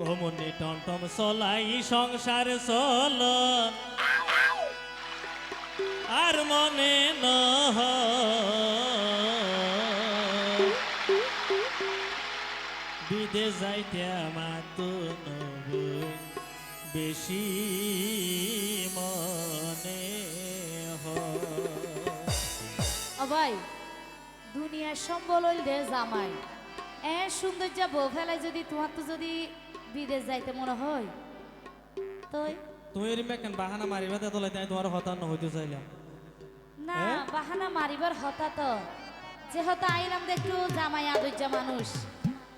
মনে টমটম চলাই সংসার চল। আর মনে নহ বিদেশ যাইতে আমার তো বেশি মনে ভাই দুনিয়ার সম্বল হইল জামাই। এ সৌন্দর্য বউ ফেলাই যদি, তোমার তো যদি বিদেশ যাইতে মনে হয়। তই? এরম কেন বাহানা মারিবা তে তোলাই তাই তোমার হইতে চাইলাম না হ্যাঁ? বাহানা মারিবার হতা তো যেহেতু আইলাম জামাই আদর্যা মানুষ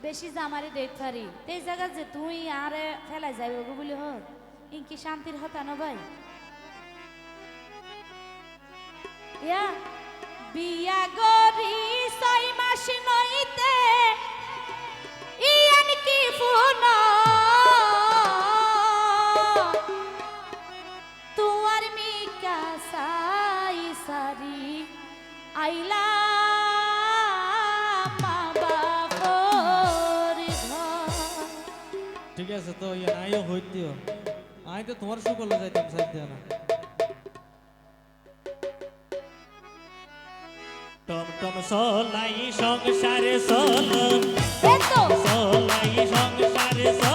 বেশি জামারি দেখ পারি এই জায়গা যে তুই আরে ফেলাই যাইব গো বলি হত ইনকি শান্তির হতা না ভাই? ইয়া বিয়া গরি ছয় মাস নইতে ঠিক আছে তো ইয়ে আইও হইতেও তো তোমার সুকল যাইতাম সাইতে না। টমটম সলাই সংসারে এতো সলাই সংসারে চল।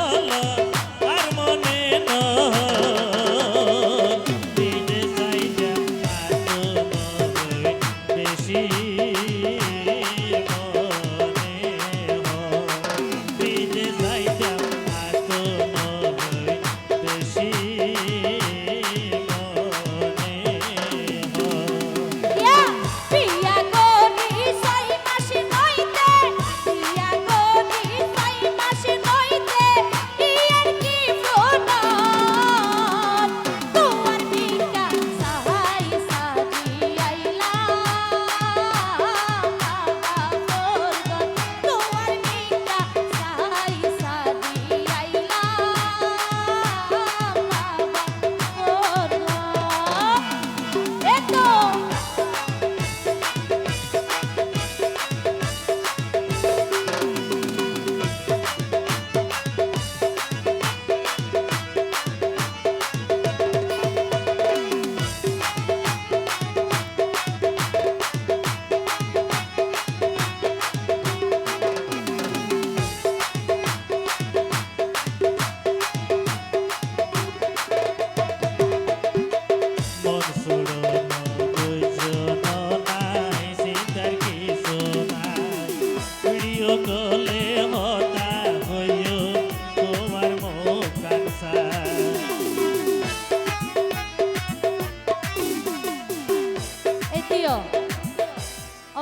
কলে হতা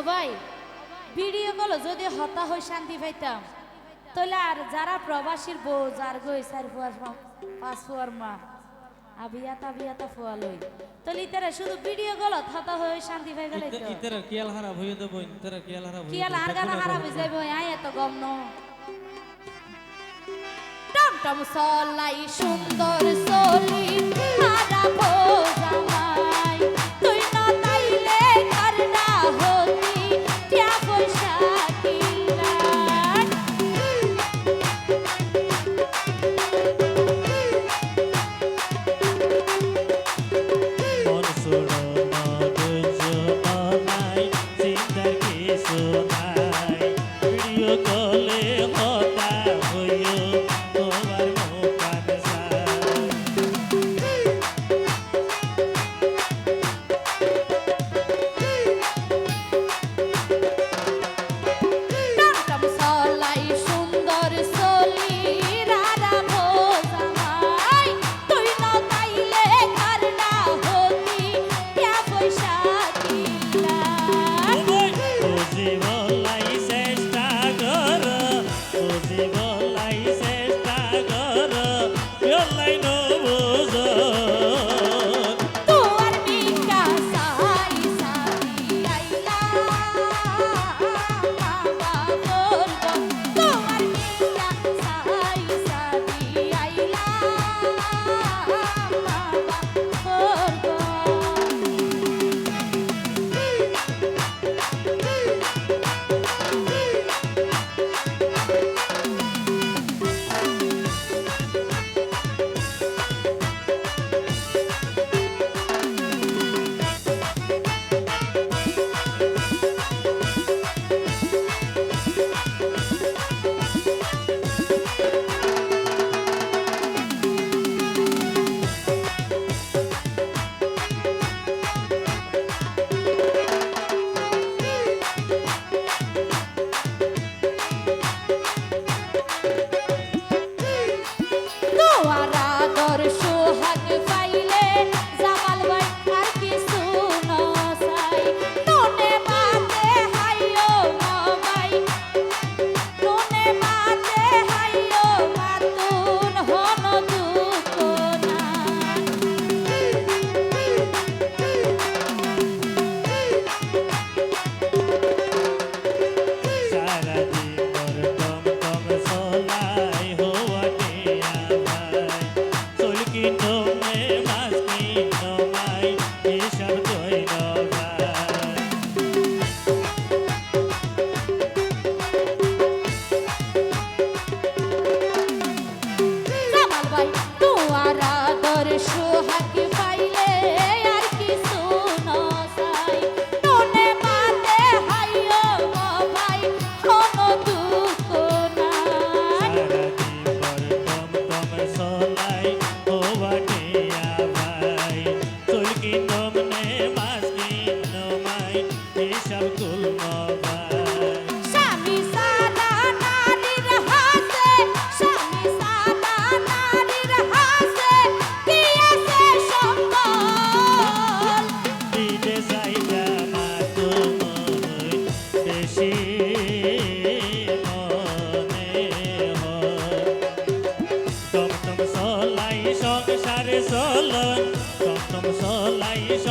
ভাই, ভিডিও কল যদি হতা হই শান্তি পাইতাম। তাহলে আর যারা প্রবাসীর বউ, যার গই চার ফুয়ার পাঁচ ফুয়ার মা আবিয়াতা বিয়াতা ফুয়া লই তাহলে ইতারা শুধু ভিডিও কল থাতা হই শান্তি ভাই গেলে তো। ইতারা কিয়াল হারা হইয়ে বই ইতারা কিয়াল হারা কি কিয়াল আর গানা হারা হয়ে যাইব আয় এত গম ন। টম টম সলাই সুন্দর সলি রা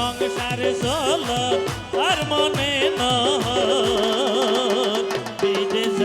সংসারে চল আর মনে নহ। বিদেশ